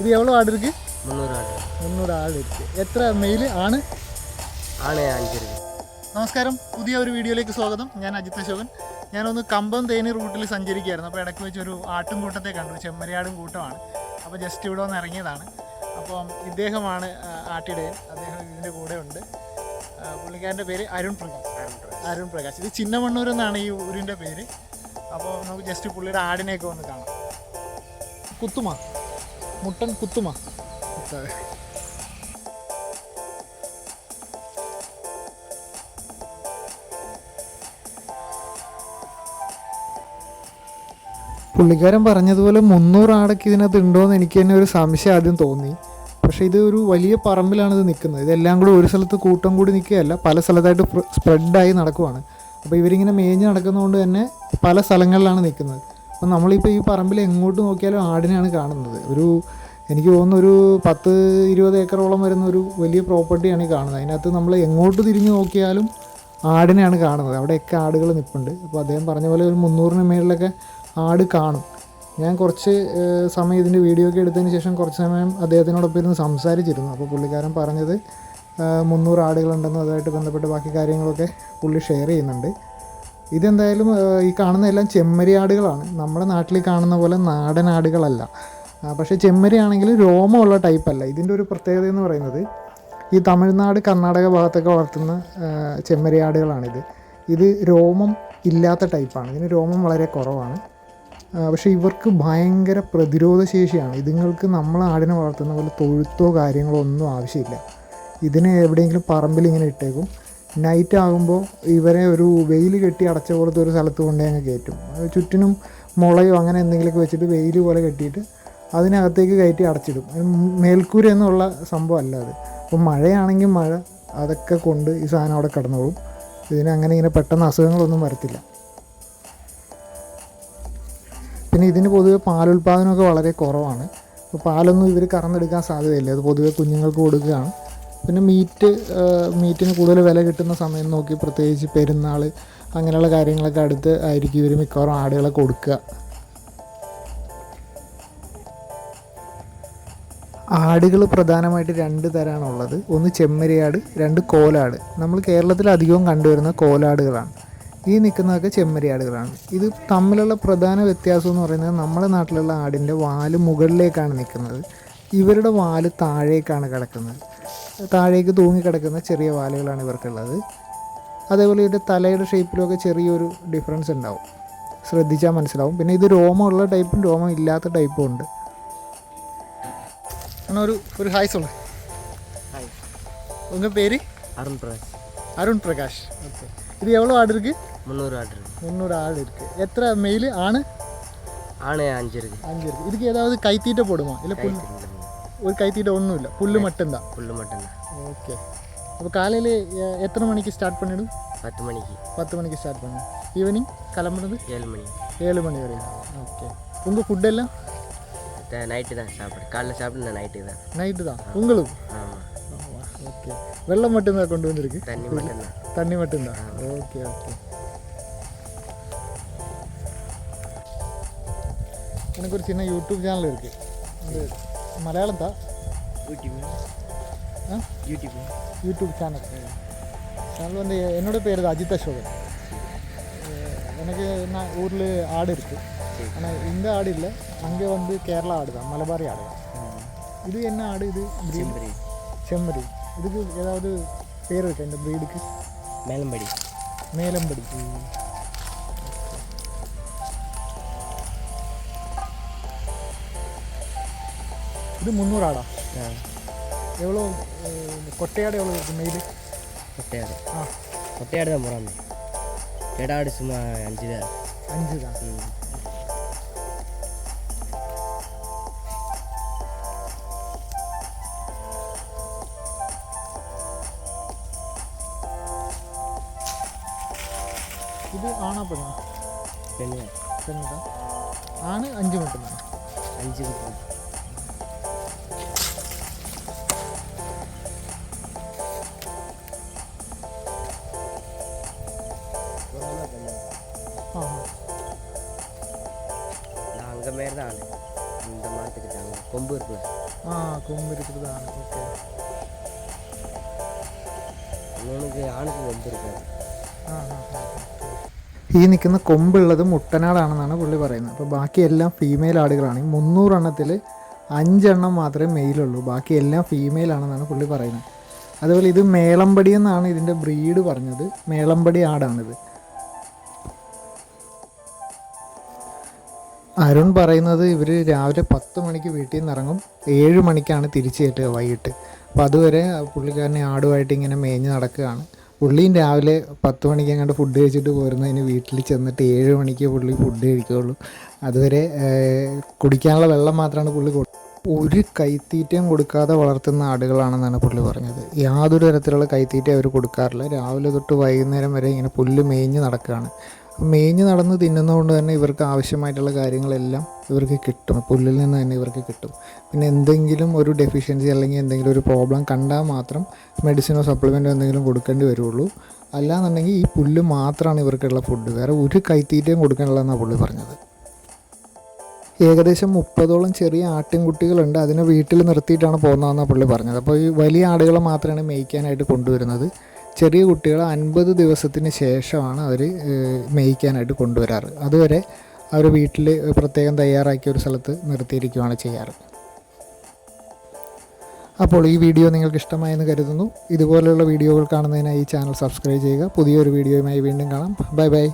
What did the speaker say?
ഇത് எவ்வளோ ആട് ഇരിക്കും? முந்நூறு ஆடு മുന്നൂറ് എത്ര മെയിൽ ആണ്? നമസ്കാരം. പുതിയ ഒരു വീഡിയോയിലേക്ക് സ്വാഗതം. ഞാൻ അജിത് അശോകൻ. ഞാനൊന്ന് കമ്പം തേനി റൂട്ടിൽ സഞ്ചരിക്കുകയായിരുന്നു. അപ്പോൾ ഇടയ്ക്ക് വെച്ച് ഒരു ആട്ടുംകൂട്ടത്തെ കണ്ടു. ചെമ്മരിയാടും കൂട്ടമാണ്. അപ്പോൾ ജസ്റ്റ് ഇവിടെ വന്ന് ഇറങ്ങിയതാണ്. അപ്പം ഇദ്ദേഹമാണ് ആട്ടിടയൻ. അദ്ദേഹം ഇതിന്റെ കൂടെ ഉണ്ട്. പുള്ളിക്കാരന്റെ പേര് അരുൺ പ്രകാശ്. അരുൺ പ്രകാശ്. ഇത് ചിന്നമണ്ണൂർ എന്നാണ് ഈ ഊരിന്റെ പേര്. അപ്പോൾ നമുക്ക് ജസ്റ്റ് പുള്ളിയുടെ ആടിനെയൊക്കെ ഒന്ന് കാണാം. കുത്തുമാ. മുട്ടൻ കുത്തുമ. പുള്ളിക്കാരൻ പറഞ്ഞതുപോലെ മുന്നൂറ് ആടൊക്കെ ഇതിനകത്ത് ഉണ്ടോയെന്ന് എനിക്ക് തന്നെ ഒരു സംശയം ആദ്യം തോന്നി. പക്ഷെ ഇത് ഒരു വലിയ പറമ്പിലാണ് ഇത് നിൽക്കുന്നത്. ഇതെല്ലാം കൂടി ഒരു സ്ഥലത്ത് കൂട്ടം കൂടി നിൽക്കുകയല്ല പല സ്ഥലത്തായിട്ട് സ്പ്രെഡായി നടക്കുവാണ്. അപ്പോൾ ഇവരിങ്ങനെ മേഞ്ഞ് നടക്കുന്നതുകൊണ്ട് തന്നെ പല സ്ഥലങ്ങളിലാണ് നിൽക്കുന്നത്. അപ്പം നമ്മളിപ്പോൾ ഈ പറമ്പിൽ എങ്ങോട്ട് നോക്കിയാലും ആടിനെയാണ് കാണുന്നത്. ഒരു എനിക്ക് തോന്നുന്നു ഒരു പത്ത് ഇരുപത് ഏക്കറോളം വരുന്ന ഒരു വലിയ പ്രോപ്പർട്ടിയാണ് ഈ കാണുന്നത്. അതിനകത്ത് നമ്മൾ എങ്ങോട്ട് തിരിഞ്ഞു നോക്കിയാലും ആടിനെയാണ് കാണുന്നത്. അവിടെയൊക്കെ ആടുകൾ നിൽപ്പുണ്ട് അപ്പോൾ അദ്ദേഹം പറഞ്ഞ പോലെ ഒരു മുന്നൂറിന് മേളിലൊക്കെ ആട് കാണും. ഞാൻ കുറച്ച് സമയം ഇതിന്റെ വീഡിയോ ഒക്കെ എടുത്തതിന് ശേഷം കുറച്ച് സമയം അദ്ദേഹത്തിനോടൊപ്പം ഇരുന്ന് സംസാരിച്ചിരുന്നു. അപ്പോൾ പുള്ളിക്കാരൻ പറഞ്ഞത് മുന്നൂറ് ആടുകളുണ്ടെന്നും അതുമായിട്ട് ബന്ധപ്പെട്ട് ബാക്കി കാര്യങ്ങളൊക്കെ പുള്ളി ഷെയർ ചെയ്യുന്നുണ്ട്. ഇതെന്തായാലും ഈ കാണുന്ന എല്ലാം ചെമ്മരിയാടുകളാണ്. നമ്മുടെ നാട്ടിൽ കാണുന്ന പോലെ നാടൻ ആടുകളല്ല പക്ഷേ ചെമ്മരി ആണെങ്കിൽ രോമമുള്ള ടൈപ്പല്ല. ഇതിന്റെ ഒരു പ്രത്യേകത എന്ന് പറയുന്നത് ഈ തമിഴ്നാട് കർണാടക ഭാഗത്തൊക്കെ വളർത്തുന്ന ചെമ്മരിയാടുകളാണിത്. ഇത് രോമം ഇല്ലാത്ത ടൈപ്പാണ്. ഇതിന് രോമം വളരെ കുറവാണ്. പക്ഷേ ഇവർക്ക് ഭയങ്കര പ്രതിരോധ ശേഷിയാണ് ഇതുങ്ങൾക്ക് നമ്മൾ ആടിനെ വളർത്തുന്ന പോലെ തൊഴുത്തോ കാര്യങ്ങളോ ഒന്നും ആവശ്യമില്ല. ഇതിനെ എവിടെയെങ്കിലും പറമ്പിൽ ഇങ്ങനെ ഇട്ടേക്കും. നൈറ്റ് ആകുമ്പോൾ ഇവരെ ഒരു വെയിൽ കെട്ടി അടച്ച പോലത്തെ ഒരു സ്ഥലത്ത് കൊണ്ടേ അങ്ങ് കയറ്റും. ചുറ്റിനും മുളയോ അങ്ങനെ എന്തെങ്കിലുമൊക്കെ വെച്ചിട്ട് വെയിൽ പോലെ കെട്ടിയിട്ട് അതിനകത്തേക്ക് കയറ്റി അടച്ചിടും. മേൽക്കൂര എന്നുള്ള സംഭവം അല്ല അത്. അപ്പോൾ മഴയാണെങ്കിൽ മഴ അതൊക്കെ കൊണ്ട് ഈ സാധനം അവിടെ കിടന്നോളും. ഇതിന് അങ്ങനെ ഇങ്ങനെ പെട്ടെന്ന് അസുഖങ്ങളൊന്നും വരത്തില്ല. പിന്നെ ഇതിന് പൊതുവെ പാലുൽപാദനമൊക്കെ വളരെ കുറവാണ്. അപ്പോൾ പാലൊന്നും ഇവർ കറന്നെടുക്കാൻ സാധ്യതയില്ല. അത് പൊതുവെ കുഞ്ഞുങ്ങൾക്ക് കൊടുക്കുകയാണ്. പിന്നെ മീറ്റ് മീറ്റിന് കൂടുതൽ വില കിട്ടുന്ന സമയം നോക്കി പ്രത്യേകിച്ച് പെരുന്നാൾ അങ്ങനെയുള്ള കാര്യങ്ങളൊക്കെ അടുത്ത് ആയിരിക്കും ഇവർ മിക്കവാറും ആടുകളെ കൊടുക്കുക. ആടുകൾ പ്രധാനമായിട്ട് രണ്ട് തരമാണുള്ളത് ഒന്ന് ചെമ്മരിയാട് രണ്ട് കോലാട്. നമ്മൾ കേരളത്തിൽ അധികവും കണ്ടുവരുന്ന കോലാടുകളാണ്. ഈ നിൽക്കുന്നതൊക്കെ ചെമ്മരിയാടുകളാണ്. ഇത് തമ്മിലുള്ള പ്രധാന വ്യത്യാസം എന്ന് പറയുന്നത് നമ്മുടെ നാട്ടിലുള്ള ആടിന്റെ വാൽ മുകളിലേക്കാണ് നിൽക്കുന്നത്. ഇവരുടെ വാൽ താഴേക്കാണ് കിടക്കുന്നത്. താഴേക്ക് തൂങ്ങി കിടക്കുന്ന ചെറിയ വാലുകളാണ് ഇവർക്കുള്ളത് അതേപോലെ ഇതിൻ്റെ തലയുടെ ഷേപ്പിലൊക്കെ ചെറിയൊരു ഡിഫറൻസ് ഉണ്ടാവും ശ്രദ്ധിച്ചാൽ മനസ്സിലാവും പിന്നെ ഇത് രോമമുള്ള ടൈപ്പും രോമം ഇല്ലാത്ത ടൈപ്പും ഉണ്ട് அண்ணா ஒரு ஒரு ஹாய் சொல்லு ஹாய் உங்கள் பேர் அருண் பிரகாஷ் அருண் பிரகாஷ் ஓகே இது எவ்வளோ ஆடு இருக்கு முந்நூறு ஆடு இருக்கு முந்நூறு ஆடு இருக்கு எத்தனை மெயில் ஆணு ஆணை அஞ்சு இருக்கு அஞ்சு இருக்கு இதுக்கு ஏதாவது கைத்தீட்டை போடுமா இல்லை புல் கைத்தீட்டை ஒன்றும் இல்லை புல் மட்டும்தான் புல்லு மட்டும்தான் ஓகே அப்போ காலையில் எத்தனை மணிக்கு ஸ்டார்ட் பண்ணிடும் பத்து மணிக்கு பத்து மணிக்கு ஸ்டார்ட் பண்ணும் ஈவினிங் கிளம்புனது ஏழு மணி ஏழு மணி வரையும் ஓகே உங்கள் ஃபுட்டெல்லாம் நைட்டு தான் சாப்பிடு காலைல சாப்பிட்டு நைட்டு தான் நைட்டு தான் உங்களுக்கு ஓகே வெள்ளம் மட்டும்தான் கொண்டு வந்திருக்கு தண்ணி மட்டும்தான் தண்ணி மட்டும்தான் ஓகே ஓகே எனக்கு ஒரு சின்ன யூடியூப் சேனல் இருக்குது அது தான் யூடியூப் ஆ யூடியூப் யூடியூப் சேனல் சேனல் வந்து என்னோட பேர் அஜித் அசோகன் எனக்கு நான் ஊரில் ஆடு இருக்குது. ஆனால் இந்த ஆடு இல்லை அங்கே வந்து கேரளா ஆடு தான் மலபாரி ஆடு இது என்ன ஆடு இது? செம்பரி செம்மறி இதுக்கு ஏதாவது பேர் இருக்கா இந்த ப்ரீடுக்கு மேலம்படி மேலம்படி இது முந்நூறு ஆடா ஆ எவ்வளோ அஹ், இந்த கொட்டையாடு எவ்வளோ இருக்கு மெயில் ஒட்டையாடு ஆ ஒட்டையாடு தான் போகிறாங்க கெடாடு சும்மா அஞ்சு தான் அஞ்சு தான் ம் இது ஆனா பெண்ணா பெண்ணு பெண்ணு தான் ஆணு அஞ்சு மட்டும்தான் நான் அங்கே மாரி தான் ஆளு இந்த மரத்துக்கிட்ட அங்கே கொம்பு இருக்குல்ல ആ കൊമ്പിരിക്കുന്നതാണ് ഓക്കെ இன்னொன்றுக்கு ஆணுக்கு கொம்பு இருக்காது ഈ നിൽക്കുന്ന കൊമ്പുള്ളത് മുട്ടനാടാണെന്നാണ് പുള്ളി പറയുന്നത് അപ്പോൾ ബാക്കി എല്ലാം ഫീമെയിൽ ആടുകളാണ് ഈ മുന്നൂറെണ്ണത്തിൽ അഞ്ചെണ്ണം മാത്രമേ മെയിലുള്ളൂ ബാക്കി എല്ലാം ഫീമെയിൽ ആണെന്നാണ് പുള്ളി പറയുന്നത് അതുപോലെ ഇത് മേളമ്പടി എന്നാണ് ഇതിൻ്റെ ബ്രീഡ് പറഞ്ഞത് മേളമ്പടി ആടാണിത് അരുൺ പറയുന്നത് ഇവർ രാവിലെ പത്ത് മണിക്ക് വീട്ടിൽ നിന്ന് ഇറങ്ങും. ഏഴ് മണിക്കാണ് തിരിച്ചു കയറ്റുക വൈകിട്ട്. അപ്പോൾ അതുവരെ പുള്ളിക്കാരനെ ആടുമായിട്ട് ഇങ്ങനെ മേഞ്ഞ് നടക്കുകയാണ്. പുള്ളിയും രാവിലെ പത്ത് മണിക്ക് അങ്ങോട്ട് ഫുഡ് കഴിച്ചിട്ട് പോരുന്നതിന് വീട്ടിൽ ചെന്നിട്ട് ഏഴ് മണിക്ക് പുള്ളി ഫുഡ് കഴിക്കുകയുള്ളൂ. അതുവരെ കുടിക്കാനുള്ള വെള്ളം മാത്രമാണ് പുള്ളി കൊടുക്കുക ഒരു കൈത്തീറ്റയും കൊടുക്കാതെ വളർത്തുന്ന ആടുകളാണെന്നാണ് പുള്ളി പറഞ്ഞത്. യാതൊരു തരത്തിലുള്ള കൈത്തീറ്റ അവർ കൊടുക്കാറില്ല. രാവിലെ തൊട്ട് വൈകുന്നേരം വരെ ഇങ്ങനെ പുല്ല് മേഞ്ഞ് നടക്കുകയാണ്. മേഞ്ഞ് നടന്ന് തിന്നുന്നതുകൊണ്ട് തന്നെ ഇവർക്ക് ആവശ്യമായിട്ടുള്ള കാര്യങ്ങളെല്ലാം ഇവർക്ക് കിട്ടും. പുല്ലിൽ നിന്ന് തന്നെ ഇവർക്ക് കിട്ടും. പിന്നെ എന്തെങ്കിലും ഒരു ഡെഫിഷ്യൻസി അല്ലെങ്കിൽ എന്തെങ്കിലും ഒരു പ്രോബ്ലം കണ്ടാൽ മാത്രം മെഡിസിനോ സപ്ലിമെന്റോ എന്തെങ്കിലും കൊടുക്കേണ്ടി വരുള്ളൂ. അല്ലാന്നുണ്ടെങ്കിൽ ഈ പുല്ല് മാത്രമാണ് ഇവർക്കുള്ള ഫുഡ് വേറെ ഒരു കൈത്തീറ്റയും കൊടുക്കാനുള്ളതെന്നാണ് പുള്ളി പറഞ്ഞത്. ഏകദേശം മുപ്പതോളം ചെറിയ ആട്ടിൻകുട്ടികളുണ്ട്. അതിനെ വീട്ടിൽ നിർത്തിയിട്ടാണ് പോകുന്നതെന്നാണ് പുള്ളി പറഞ്ഞത്. അപ്പോൾ ഈ വലിയ ആടുകളെ മാത്രമാണ് മേയ്ക്കാനായിട്ട് കൊണ്ടുവരുന്നത്. ചെറിയ കുട്ടികൾ അൻപത് ദിവസത്തിന് ശേഷമാണ് അവർ മേയ്ക്കാനായിട്ട് കൊണ്ടുവരാറ്. അതുവരെ അവർ വീട്ടിൽ പ്രത്യേകം തയ്യാറാക്കിയ ഒരു സ്ഥലത്ത് നിർത്തിയിരിക്കുകയാണ് ചെയ്യാറ്. അപ്പോൾ ഈ വീഡിയോ നിങ്ങൾക്ക് ഇഷ്ടമായെന്ന് കരുതുന്നു. ഇതുപോലെയുള്ള വീഡിയോകൾ കാണുന്നതിനായി ഈ ചാനൽ സബ്സ്ക്രൈബ് ചെയ്യുക. പുതിയൊരു വീഡിയോയുമായി വീണ്ടും കാണാം. Bye bye.